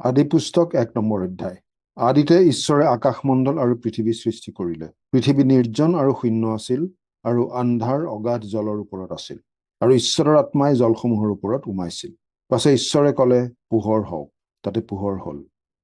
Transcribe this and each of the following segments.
আদি পুস্তক এক নম্বৰ অধ্যায়। আদিতে ঈশ্বৰে আকাশমণ্ডল আৰু পৃথিৱী সৃষ্টি কৰিলে। পৃথিৱী নিৰ্জন আৰু শূন্য আছিল আৰু আন্ধাৰ অগাধ জলৰ ওপৰত আছিল আৰু ঈশ্বৰৰ আত্মাই জলসমূহৰ ওপৰত উমাইছিল পাছে ঈশ্বৰে ক'লে পোহৰ হওক তাতে পোহৰ হ'ল।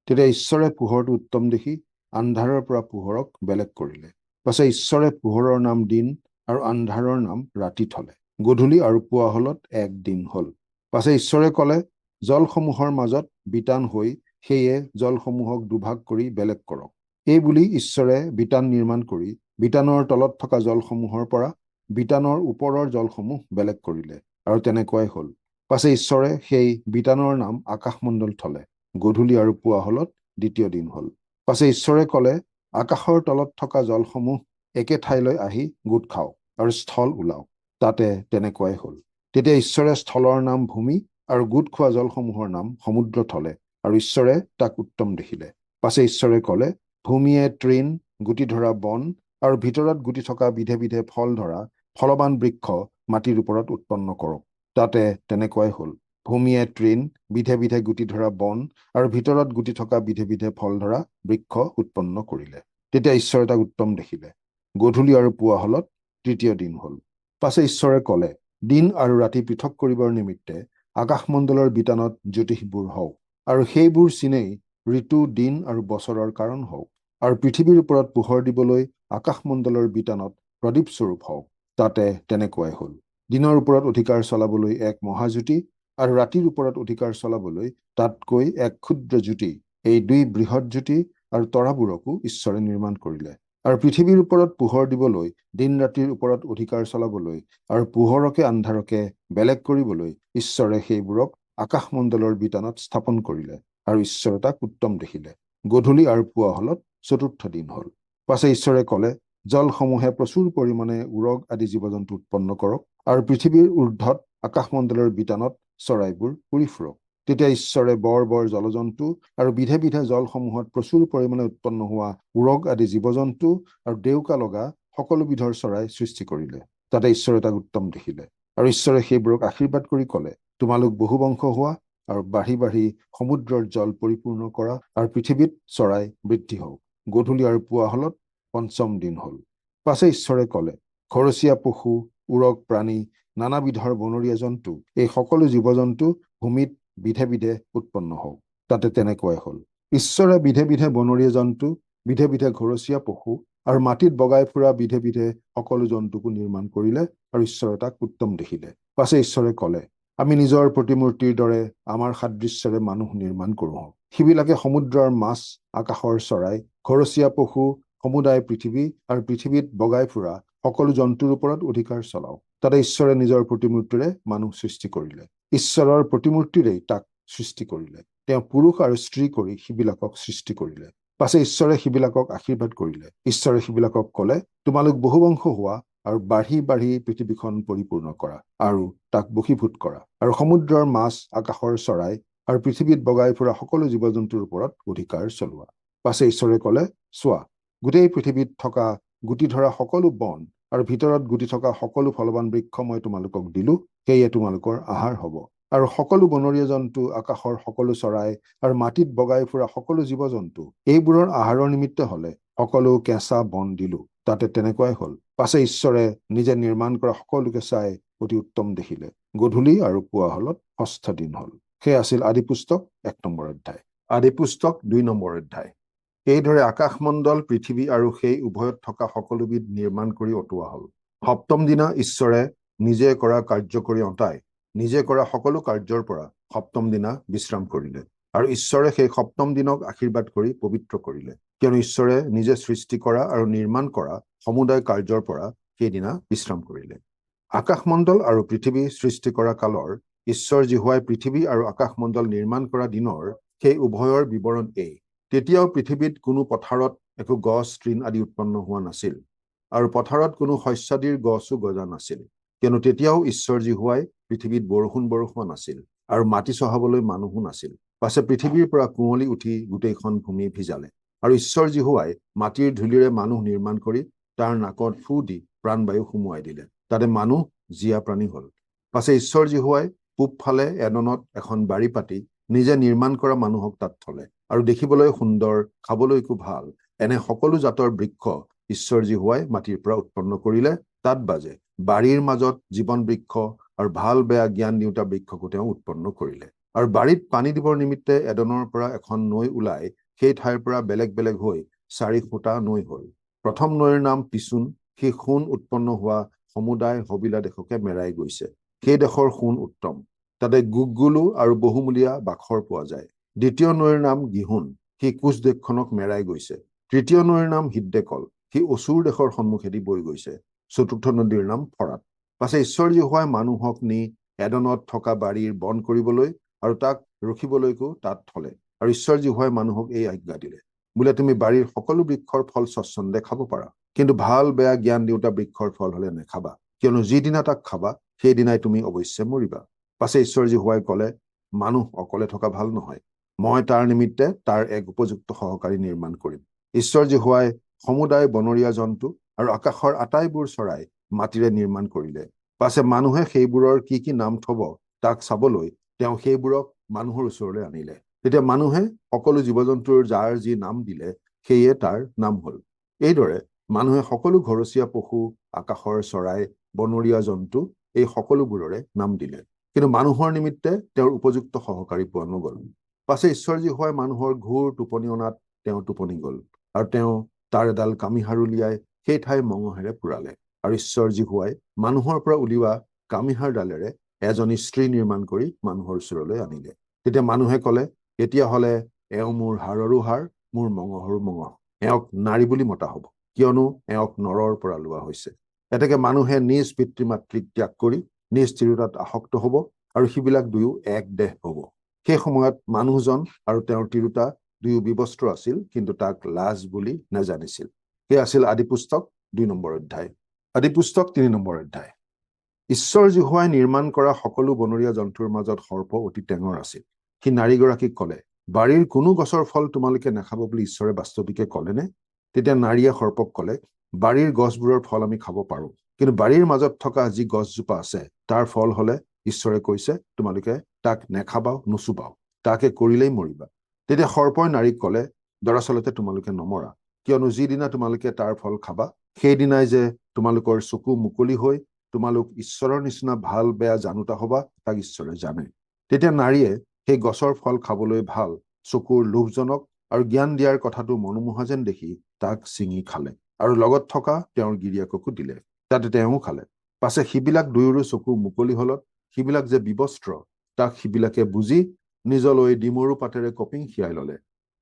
তেতিয়া ঈশ্বৰে পোহৰটো উত্তম দেখি আন্ধাৰৰ পৰা পোহৰক বেলেগ কৰিলে। পাছে ঈশ্বৰে পোহৰৰ নাম দিন আৰু আন্ধাৰৰ নাম ৰাতি থলে। গধূলি আৰু পুৱা হলত এক দিন হ'ল। পাছে ঈশ্বৰে ক'লে জলসমূহৰ মাজত বিতান হৈ সেয়ে জলসমূহক দুভাগ কৰি বেলেগ কৰক। এই বুলি ঈশ্বৰে বিতান নিৰ্মাণ কৰি বিতানৰ তলত থকা জলসমূহৰ পৰা বিতানৰ ওপৰৰ জলসমূহ বেলেগ কৰিলে আৰু তেনেকুৱাই হ'ল। পাছে ঈশ্বৰে সেই বিতানৰ নাম আকাশমণ্ডল থলে গধূলি আৰু পুৱা হলত দ্বিতীয় দিন হ'ল। পাছে ঈশ্বৰে ক'লে আকাশৰ তলত থকা জলসমূহ একে ঠাইলৈ আহি গোট খাওক আৰু স্থল ওলাওক। তাতে তেনেকুৱাই হ'ল। তেতিয়া ঈশ্বৰে স্থলৰ নাম ভূমি আৰু গোট খোৱা জলসমূহৰ নাম সমুদ্ৰ থলে আৰু ঈশ্বৰে তাক উত্তম দেখিলে। পাছে ঈশ্বৰে ক'লে ভূমিয়ে তৃণ গুটি ধৰা বন আৰু ভিতৰত গুটি থকা বিধে বিধে ফল ধৰা ফলৱান বৃক্ষ মাটিৰ ওপৰত উৎপন্ন কৰক। তাতে তেনেকুৱাই হ'ল। ভূমিয়ে তৃণ বিধে বিধে গুটি ধৰা বন আৰু ভিতৰত গুটি থকা বিধে বিধে ফল ধৰা বৃক্ষ উৎপন্ন কৰিলে। তেতিয়া ঈশ্বৰে তাক উত্তম দেখিলে। গধূলি আৰু পুৱা হলত তৃতীয় দিন হ'ল। পাছে ঈশ্বৰে ক'লে দিন আৰু ৰাতি পৃথক কৰিবৰ নিমিত্তে আকাশমণ্ডলৰ বিতানত জ্যোতিষবোৰ হওক আৰু সেইবোৰ চিনেই ঋতু দিন আৰু বছৰৰ কাৰণ হওক আৰু পৃথিৱীৰ ওপৰত পোহৰ দিবলৈ আকাশমণ্ডলৰ বিতানত প্ৰদীপ স্বৰূপ হওক। তাতে তেনেকুৱাই হ'ল। দিনৰ ওপৰত অধিকাৰ চলাবলৈ এক মহাজ্যোতি আৰু ৰাতিৰ ওপৰত অধিকাৰ চলাবলৈ তাতকৈ এক ক্ষুদ্ৰ জ্যোতি। এই দুই বৃহৎ জ্যোতি আৰু তৰাবোৰকো ঈশ্বৰে নিৰ্মাণ কৰিলে। আৰু পৃথিৱীৰ ওপৰত পোহৰ দিবলৈ দিন ৰাতিৰ ওপৰত অধিকাৰ চলাবলৈ আৰু পোহৰকে আন্ধাৰকে বেলেগ কৰিবলৈ ঈশ্বৰে সেইবোৰক আকাশমণ্ডলৰ বিতানত স্থাপন কৰিলে আৰু ঈশ্বৰে তাক উত্তম দেখিলে। গধূলি আৰু পুৱা হলত চতুৰ্থ দিন হ'ল। পাছে ঈশ্বৰে ক'লে জলসমূহে প্ৰচুৰ পৰিমাণে উৰগ আদি জীৱ জন্তু উৎপন্ন কৰক আৰু পৃথিৱীৰ ঊৰ্ধত আকাশমণ্ডলৰ বিতানত চৰাইবোৰ উৰি ফুৰক। তেতিয়া ঈশ্বৰে বৰ বৰ জলজন্তু আৰু বিধে বিধে জলসমূহত প্ৰচুৰ পৰিমাণে উৎপন্ন হোৱা উৰগ আদি জীৱ জন্তু আৰু ডেউকা লগা সকলোবিধৰ চৰাই সৃষ্টি কৰিলে। তাতে ঈশ্বৰে তাক উত্তম দেখিলে আৰু ঈশ্বৰে সেইবোৰক আশীৰ্বাদ কৰি ক'লে তোমালোক বহুবংশ হোৱা আৰু বাঢ়ি বাঢ়ি সমুদ্ৰৰ জল পৰিপূৰ্ণ কৰা আৰু পৃথিৱীত চৰাই বৃদ্ধি হওক। গধূলি আৰু পুৱা হলত পঞ্চম দিন হ'ল। পাছে ঈশ্বৰে ক'লে ঘৰচীয়া পশু উৰগ প্ৰাণী নানাবিধৰ বনৰীয়া জন্তু এই সকলো জীৱ জন্তু ভূমিত বিধে বিধে উৎপন্ন হওক তাতে তেনেকুৱাই হ'ল। ঈশ্বৰে বিধে বিধে বনৰীয়া জন্তু বিধে বিধে ঘৰচীয়া পশু আৰু মাটিত বগাই ফুৰা বিধে বিধে সকলো জন্তুকো নিৰ্মাণ কৰিলে আৰু ঈশ্বৰে তাক উত্তম দেখিলে। পাছে ঈশ্বৰে ক'লে আমি নিজৰ প্ৰতিমূৰ্তিৰ দৰে আমাৰ সাদৃশ্যৰে মানুহ নিৰ্মাণ কৰোঁ সিবিলাকে সমুদ্ৰৰ মাছ আকাশৰ চৰাই ঘৰচীয়া পশু সমুদায় পৃথিৱী আৰু পৃথিৱীত বগাই ফুৰা সকলো জন্তুৰ ওপৰত অধিকাৰ চলাওক তাতে ঈশ্বৰে নিজৰ প্ৰতিমূৰ্তিৰে মানুহ সৃষ্টি কৰিলে। ঈশ্বৰৰ প্ৰতিমূৰ্তিৰেই তাক সৃষ্টি কৰিলে। তেওঁ পুৰুষ আৰু স্ত্ৰী কৰি সিবিলাকক সৃষ্টি কৰিলে। পাছে ঈশ্বৰে সিবিলাকক আশীৰ্বাদ কৰিলে। ঈশ্বৰে সিবিলাকক ক'লে তোমালোক বহুবংশ হোৱা আৰু বাঢ়ি বাঢ়ি পৃথিৱীখন পৰিপূৰ্ণ কৰা আৰু তাক বশীভূত কৰা আৰু সমুদ্ৰৰ মাছ আকাশৰ চৰাই আৰু পৃথিৱীত বগাই ফুৰা সকলো জীৱ জন্তুৰ ওপৰত অধিকাৰ চলোৱা। পাছে ঈশ্বৰে ক'লে চোৱা গোটেই পৃথিৱীত থকা গুটি ধৰা সকলো বন আৰু ভিতৰত গুটি থকা সকলো ফলৱান বৃক্ষ মই তোমালোকক দিলো সেয়ে তোমালোকৰ আহাৰ হ'ব। আৰু সকলো বনৰীয়া জন্তু আকাশৰ সকলো চৰাই আৰু মাটিত বগাই ফুৰা সকলো জীৱ জন্তু এইবোৰৰ আহাৰৰ নিমিত্তে হলে সকলো কেঁচা বন দিলো। তাতে তেনেকুৱাই হ'ল। পাছে ঈশ্বৰে নিজে নিৰ্মাণ কৰা সকলোকে চাই অতি উত্তম দেখিলে। গধূলি আৰু পুৱা হলত ষষ্ঠ দিন হ'ল। সেই আছিল আদি পুস্তক এক নম্বৰ অধ্যায়। আদি পুস্তক দুই নম্বৰ অধ্যায়। এইদৰে আকাশমণ্ডল পৃথিৱী আৰু সেই উভয়ত থকা সকলোবিধ নিৰ্মাণ কৰি অটোৱা হ'ল। সপ্তম দিনা ঈশ্বৰে নিজে কৰা কাৰ্য কৰি অঁতাই নিজে কৰা সকলো কাৰ্যৰ পৰা সপ্তম দিনা বিশ্ৰাম কৰিলে আৰু ঈশ্বৰে সেই সপ্তম দিনক আশীৰ্বাদ কৰি পবিত্ৰ কৰিলে। কিয়নো ঈশ্বৰে নিজে সৃষ্টি কৰা আৰু নিৰ্মাণ কৰা সমুদায় কাৰ্যৰ পৰা সেইদিনা বিশ্ৰাম কৰিলে। আকাশমণ্ডল আৰু পৃথিৱী সৃষ্টি কৰা কালৰ ঈশ্বৰ জিহুৱাই পৃথিৱী আৰু আকাশমণ্ডল নিৰ্মাণ কৰা দিনৰ সেই উভয়ৰ বিৱৰণ এই। তেতিয়াও পৃথিৱীত কোনো পথাৰত একো গছ তৃণ আদি উৎপন্ন হোৱা নাছিল আৰু পথাৰত কোনো শস্যাদিৰ গছো গজা নাছিল। কিয়নো তেতিয়াও ঈশ্বৰ জিহুৱাই পৃথিৱীত বৰষুণ বৰষুৱা নাছিল আৰু মাটি চহাবলৈ মানুহো নাছিল। পাছে পৃথিৱীৰ পৰা কুঁৱলী উঠি গোটেইখন ভূমি ভিজালে আৰু ঈশ্বৰ জিহুৱাই মাটিৰ ধূলিৰে মানুহ নিৰ্মাণ কৰি তাৰ নাকত ফু দি প্ৰাণবায়ু সুমুৱাই দিলে। তাতে মানুহ জীয়া প্ৰাণী হল। পাছে ঈশ্বৰ জিহুৱাই পূব ফালে এডনত এখন বাৰী পাতি নিজে নিৰ্মাণ কৰা মানুহক তাত থলে। আৰু দেখিবলৈ সুন্দৰ খাবলৈকো ভাল এনে সকলো জাতৰ বৃক্ষ ঈশ্বৰ জীহুৱাই মাটিৰ পৰা উৎপন্ন কৰিলে তাত বাজে। বাৰীৰ মাজত জীৱন বৃক্ষ আৰু ভাল বেয়া জ্ঞান দিওঁতা বৃক্ষকো তেওঁ উৎপন্ন কৰিলে। আৰু বাৰীত পানী দিবৰ নিমিত্তে এডনৰ পৰা এখন নৈ ওলাই সেই ঠাইৰ পৰা বেলেগ বেলেগ হৈ চাৰি ফুটা নৈ হ'ল। প্ৰথম নৈৰ নাম পিচুন সেই সোণ উৎপন্ন হোৱা সমুদায় হবিলা দেশকে মেৰাই গৈছে। সেই দেশৰ সোণ উত্তম। তাতে গুগগুলু আৰু বহুমূলীয়া বাখৰ পোৱা যায়। দ্বিতীয় নৈৰ নাম গিহুন সি কোচ দেশখনক মেৰাই গৈছে। তৃতীয় নৈৰ নাম হিদ্দেকল সি অচুৰ দেশৰ সন্মুখেদি বৈ গৈছে। চতুৰ্থ নদীৰ নাম ফৰাত। পাছে ঈশ্বৰ জীহুৱাই মানুহক নি এডনত থকা বাৰীৰ বন কৰিবলৈ আৰু তাক ৰখিবলৈকো তাত থলে আৰু ঈশ্বৰ জীহুৱাই মানুহক এই আজ্ঞা দিলে। বোলে তুমি বাৰীৰ সকলো বৃক্ষৰ ফল স্বচ্ছন্দে খাব পাৰা কিন্তু ভাল বেয়া জ্ঞান দিওঁতা বৃক্ষৰ ফল হলে নেখাবা কিয়নো যিদিনা তাক খাবা সেইদিনাই তুমি অৱশ্যে মৰিবা। পাছে ঈশ্বৰ জীহুৱাই কলে মানুহ অকলে থকা ভাল নহয় মই তাৰ নিমিত্তে তাৰ এক উপযুক্ত সহকাৰী নিৰ্মাণ কৰিম। ঈশ্বৰ জীহুৱাই সমুদায় বনৰীয়া জন্তু আৰু আকাশৰ আটাইবোৰ চৰাই মাটিৰে নিৰ্মাণ কৰিলে। পাছে মানুহে সেইবোৰৰ কি কি নাম থব তাক চাবলৈ তেওঁ সেইবোৰক মানুহৰ ওচৰলৈ আনিলে। তেতিয়া মানুহে সকলো জীৱ জন্তুৰ যাৰ যি নাম দিলে সেয়ে তাৰ নাম হল। এইদৰে মানুহে সকলো ঘৰচীয়া পশু আকাশৰ চৰাই বনৰীয়া জন্তু এই সকলোবোৰৰে নাম দিলে। কিন্তু মানুহৰ নিমিত্তে তেওঁৰ উপযুক্ত সহকাৰী পোৱা নগল। পাছে ঈশ্বৰজী হোৱাই মানুহৰ ঘোৰ টোপনি অনাত তেওঁ টোপনি গল। আৰু তেওঁ তাৰ এডাল কামিহাৰ উলিয়াই সেই ঠাই মঙহেৰে পুৰালে। আৰু ঈশ্বৰজী হোৱাই মানুহৰ পৰা উলিওৱা কামিহাৰ ডালেৰে এজনী স্ত্ৰী নিৰ্মাণ কৰি মানুহৰ ওচৰলৈ আনিলে। তেতিয়া মানুহে কলে তেতিয়াহলে এওঁ মোৰ হাড়ৰো হাড় মোৰ মঙহৰো মঙহ। এওঁক নাৰী বুলি মতা হব। কিয়নো এওঁক নৰৰ পৰা লোৱা হৈছে এতেকে মানুহে নিজ পিতৃ মাতৃক ত্যাগ কৰি নিজ তিৰোতাত আসক্ত হব আৰু সিবিলাক দুয়ো এক দেহ হব। সেই সময়ত মানুহজন আৰু তেওঁৰ তিৰোতা দুয়ো বিবস্ত্ৰ আছিল কিন্তু তাক লাজ বুলি নাজানিছিল। সেই আছিল আদি পুস্তক দুই নম্বৰ অধ্যায়। আদি পুস্তক তিনি নম্বৰ অধ্যায়। ঈশ্বৰ জীহুৱাই নিৰ্মাণ কৰা সকলো বনৰীয়া জন্তুৰ মাজত সৰ্প অতি টেঙৰ আছিল। সি নাৰীগৰাকীক কলে বাৰীৰ কোনো গছৰ ফল তোমালোকে নাখাব বুলি ঈশ্বৰে বাস্তৱিকে কলেনে? তেতিয়া নাৰীয়ে সৰ্পক কলে বাৰীৰ গছবোৰৰ ফল আমি খাব পাৰো। কিন্তু বাৰীৰ মাজত থকা যি গছজোপা আছে তাৰ ফল হলে ঈশ্বৰে কৈছে তোমালোকে তাক নেখাবাও নুচুবাও তাকে কৰিলেই মৰিবা। তেতিয়া সৰ্পই নাৰীক কলে দৰাচলতে তোমালোকে নমৰা। কিয়নো যিদিনা তোমালোকে তাৰ ফল খাবা সেইদিনাই যে তোমালোকৰ চকু মুকলি হৈ তোমালোক ঈশ্বৰৰ নিচিনা ভাল বেয়া জানোতা হবা তাক ঈশ্বৰে জানে। তেতিয়া নাৰীয়ে সেই গছৰ ফল খাবলৈ ভাল চকুৰ লোভজনক আৰু জ্ঞান দিয়াৰ কথাটো মনোমোহা যেন দেখি তাক ছিঙি খালে আৰু লগত থকা তেওঁৰ গিৰিয়াককো দিলে। তাতে তেওঁও খালে। পাছে সিবিলাক দুয়োৰো চকু মুকলি হলত সিবিলাক যে বিবস্ত্ৰ তাক সিবিলাকে বুজি নিজলৈ ডিমৰু পাতেৰে কপিং সিয়াই ললে।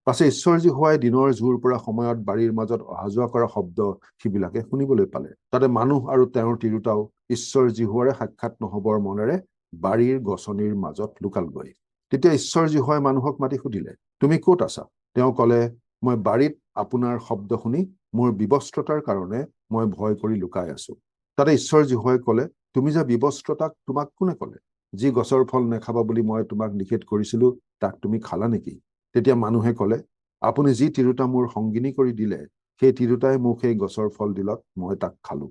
পাছে ঈশ্বৰজী হোৱাই দিনৰ জোৰ পৰা সময়ত বাৰীৰ মাজত অহা যোৱা কৰা শব্দ সিবিলাকে শুনিবলৈ পালে। তাতে মানুহ আৰু তেওঁৰ তিৰোতাও ঈশ্বৰ জীহুৱাৰে সাক্ষাৎ নহবৰ মনেৰে বাৰীৰ গছনিৰ মাজত লুকালগৈ। তেতিয়া ঈশ্বৰ জীহুৱাই মানুহক মাতি সুধিলে তুমি কত আছা? তেওঁ কলে মই বাৰীত আপোনাৰ শব্দ শুনি মোৰ বিবস্ত্ৰতাৰ কাৰণে মই ভয় কৰি লুকাই আছো। তাতে ঈশ্বৰ জীহুৱাই কলে তুমি যে বিবস্ত্ৰতাক তোমাক কোনে কলে? যি গছৰ ফল নেখাবা বুলি মই তোমাক নিষেধ কৰিছিলো তাক তুমি খালা নেকি? তেতিয়া মানুহে কলে আপুনি যি তিৰোতা মোৰ সংগিনী কৰি দিলে সেই তিৰোতাই মোক সেই গছৰ ফল দিলত মই তাক খালো।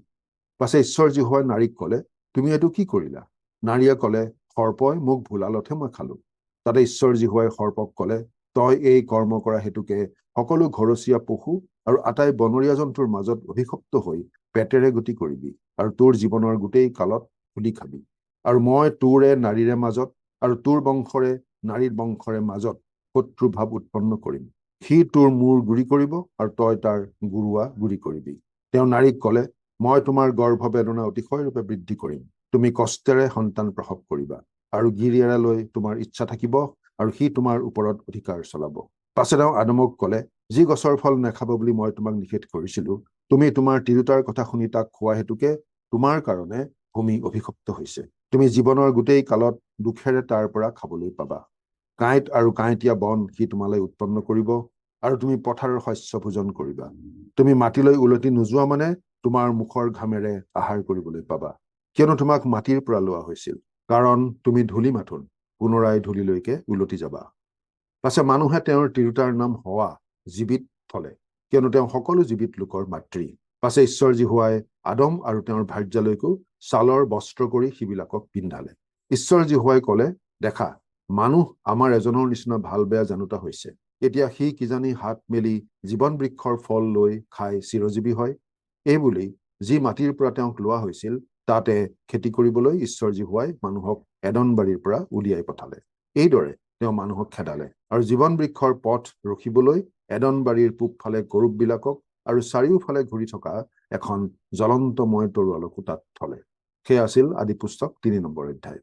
পাছে ঈশ্বৰ জীহুৱাই নাৰীক কলে তুমি এইটো কি কৰিলা? নাৰীয়ে কলে সৰ্পই মোক ভোলালতহে মই খালো। তাতে ঈশ্বৰ জীহুৱাই সৰ্পক কলে তই এই কৰ্ম কৰা হেতুকে সকলো ঘৰচীয়া পশু আৰু আটাই বনৰীয়া জন্তুৰ মাজত অভিশপ্ত হৈ পেটেৰে গতি কৰিবি আৰু তোৰ জীৱনৰ গোটেই কালত খুলি খাবি। আৰু মই তোৰে নাৰীৰে মাজত আৰু তোৰ বংশৰে নাৰীৰ বংশৰে মাজত শত্ৰু ভাৱ উৎপন্ন কৰিম। সি তোৰ মূৰ গুৰি কৰিব আৰু তই তাৰ গুৰুৱা গুৰি কৰিবি। তেওঁ নাৰীক কলে মই তোমাৰ গৰ্ভ বেদনা অতিশয়ৰূপে বৃদ্ধি কৰিম। তুমি কষ্টেৰে সন্তান প্ৰসৱ কৰিবা আৰু গিৰিয়েৰালৈ তোমাৰ ইচ্ছা থাকিব আৰু সি তোমাৰ ওপৰত অধিকাৰ চলাব। পাছে তেওঁ আদমক কলে যি গছৰ ফল নাখাব বুলি মই তোমাক নিষেধ কৰিছিলো তুমি তোমাৰ তিৰোতাৰ কথা শুনি তাক খোৱা হেতুকে তোমাৰ কাৰণে ভূমি অভিশপ্ত হৈছে। তুমি জীৱনৰ গোটেই কালত দুখেৰে তাৰ পৰা খাবলৈ পাবা। কাঁইট আৰু কাঁইটীয়া বন সি তোমালৈ উৎপন্ন কৰিব আৰু তুমি পথাৰৰ শস্য ভোজন কৰিবা। তুমি মাটিলৈ উলটি নোযোৱা মানে তোমাৰ মুখৰ ঘামেৰে আহাৰ কৰিবলৈ পাবা। কিয়নো তোমাক মাটিৰ পৰা লোৱা হৈছিল কাৰণ তুমি ধূলি মাথোন পুনৰাই ধূলিলৈকে উলটি যাবা। পাছে মানুহে তেওঁৰ তিৰোতাৰ নাম হোৱা জীৱিত থলে। কিয়নো তেওঁ সকলো জীৱিত লোকৰ মাতৃ। পাছে ঈশ্বৰজী হোৱাই আদম আৰু তেওঁৰ ভাৰ্যালৈকো ছালৰ বস্ত্ৰ কৰি সিবিলাকক পিন্ধালে। ঈশ্বৰজী হোৱাই কলে দেখা মানুহ আমাৰ এজনৰ নিচিনা ভাল বেয়া জানোতা হৈছে। এতিয়া সি কিজানি হাত মেলি জীৱন বৃক্ষৰ ফল লৈ খাই চিৰজীৱী হয়? এইবুলি যি মাটিৰ পৰা তেওঁক লোৱা হৈছিল তাতে খেতি কৰিবলৈ ঈশ্বৰ জীহুৱাই মানুহক এদনবাৰীৰ পৰা উলিয়াই পঠালে। এইদৰে তেওঁ মানুহক খেদালে। আৰু জীৱন বৃক্ষৰ পথ ৰখিবলৈ এদনবাৰীৰ পূবফালে গৰুববিলাকক আৰু চাৰিওফালে ঘূৰি থকা এখন জ্বলন্তময় তৰোৱালকো তাত থলে। সেয়া আছিল আদি পুস্তক তিনি নম্বৰ অধ্যায়।